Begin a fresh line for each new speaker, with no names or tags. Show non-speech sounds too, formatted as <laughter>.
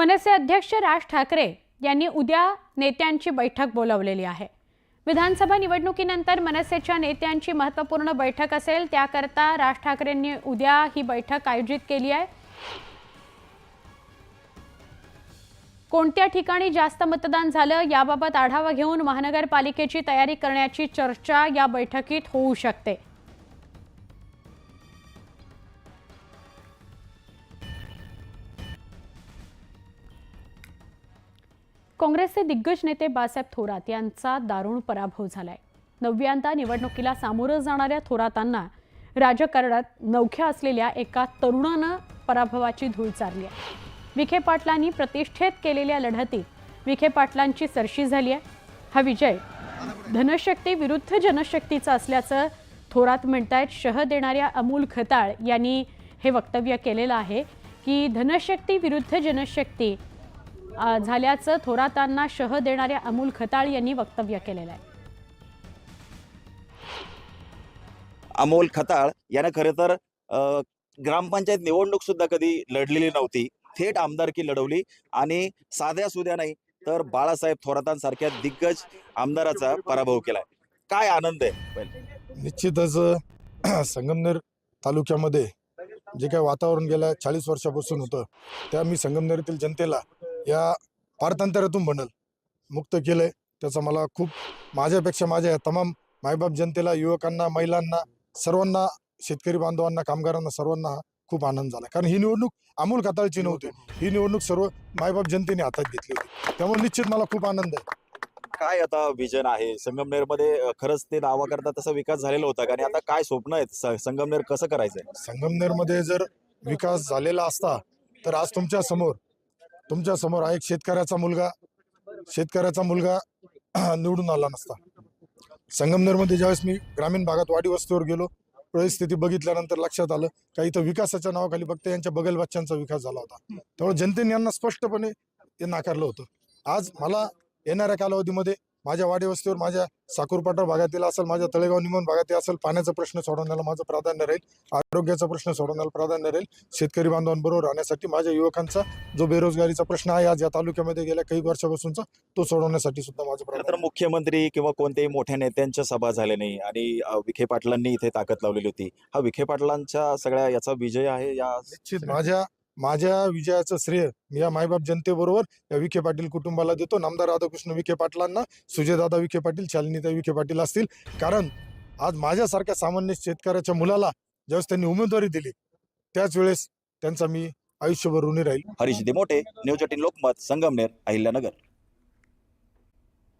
मनसे अध्यक्ष राज ठाकरे यांनी उद्या नेत्यांची बैठक बोलावलेली आहे. विधानसभा निवडणुकीनंतर मनसेच्या नेत्यांची महत्त्वपूर्ण बैठक असेल त्याकरता राज ठाकरेंनी उद्या ही बैठक आयोजित केली आहे. कोणत्या ठिकाणी जास्त मतदान झालं याबाबत आढावा घेऊन महानगरपालिकेची तयारी करण्याची चर्चा या बैठकीत होऊ शकते. काँग्रेसचे दिग्गज नेते बाळासाहेब थोरात यांचा दारुण पराभव झालाय. नवव्यांदा निवडणुकीला सामोरं जाणाऱ्या थोरातांना राजकारणात नवख्या असलेल्या एका तरुणानं पराभवाची धूळ चारली आहे. विखे पाटलांनी प्रतिष्ठेत केलेल्या लढतीत विखे पाटलांची सरशी झाली आहे. हा विजय धनशक्ती विरुद्ध जनशक्तीचा असल्याचं थोरात म्हणतायत. शह देणाऱ्या अमोल खताळ यांनी हे वक्तव्य केलेलं आहे की धनशक्ती विरुद्ध जनशक्ती झाल्याचं थोरातांना शह देणाऱ्या अमोल खताळ यांनी वक्तव्य केलेलं आहे.
अमोल खताळ यानं खरं तर अ, ग्रामपंचायत निवडणूक सुद्धा कधी लढलेली नव्हती. थेट आमदारकी लढवली आणि साध्या सुद्या नाही तर बाळासाहेब थोरातांसारख्या दिग्गज आमदाराचा पराभव केलाय. काय आनंद आहे.
निश्चितच संगमनेर तालुक्यामध्ये जे काही वातावरण गेल्या चाळीस वर्षापासून होतं त्या मी संगमनेरातील जनतेला या पारतंत्र्यातून बनल. मुक्त केलंय. त्याचा मला खूप माझ्यापेक्षा माझ्या तमाम मायबाप जनतेला युवकांना महिलांना सर्वांना शेतकरी बांधवांना कामगारांना सर्वांना खूप आनंद झाला. कारण ही निवडणूक अमोल खताळची नव्हती. ही निवडणूक सर्व मायबाप जनतेने हातात घेतली होती. त्यामुळे निश्चित मला खूप आनंद आहे.
काय आता विजन आहे? संगमनेरमध्ये अ, खरंच ते दावा तसा विकास झालेला होता आणि आता काय स्वप्न आहेत? संगमनेर कसं करायचंय?
संगमनेरमध्ये जर विकास झालेला असता तर आज तुमच्यासमोर तुमच्यासमोर हा एक शेतकऱ्याचा मुलगा शेतकऱ्याचा मुलगा <clears throat> निवडून आला नसता. संगमनेरमध्ये ज्यावेळेस मी ग्रामीण भागात वाडी वस्तीवर गेलो परिस्थिती बघितल्यानंतर लक्षात आलं का इथं विकासाच्या नावाखाली फक्त यांच्या बगल बच्चांचा विकास झाला होता. त्यामुळे जनतेने यांना स्पष्टपणे ते नाकारलं होतं. आज मला येणाऱ्या कालावधीमध्ये माझ्या वाडी वस्तीवर माझ्या साकूरपाटा भागातील असेल माझ्या तळेगाव निमन भागातील असेल पाण्याचा प्रश्न सोडवण्याला माझं प्राधान्य राहील. आरोग्याचा प्रश्न सोडवण्याला प्राधान्य राहील. शेतकरी बांधवांबरोबर राहण्यासाठी माझ्या युवकांचा जो बेरोजगारीचा प्रश्न आहे आज या तालुक्यामध्ये गेल्या काही वर्षापासूनचा तो सोडवण्यासाठी सुद्धा माझं
खरं तर
प्राधान्य
मुख्यमंत्री किंवा कोणत्याही मोठ्या नेत्यांच्या सभा झाल्या नाही. आणि विखे पाटलांनी इथे ताकद लावलेली होती. हा विखे पाटलांच्या सगळ्या याचा विजय आहे या
निश्चित. माझ्या माझ्या विजयाचं श्रेय मी या मायबाप जनतेबरोबर या विखे पाटील कुटुंबाला देतो. नामदार राधाकृष्ण विखे पाटलांना सुजयदादा विखे पाटील शालिनीता विखे पाटील असतील. कारण आज माझ्यासारख्या सामान्य शेतकऱ्याच्या मुलाला ज्यावेळेस त्यांनी उमेदवारी दिली त्याच वेळेस त्यांचा मी आयुष्यभर ऋणी राहील.
Harish Dimote news eighteen Lokmat Sangamner Ahilyanagar.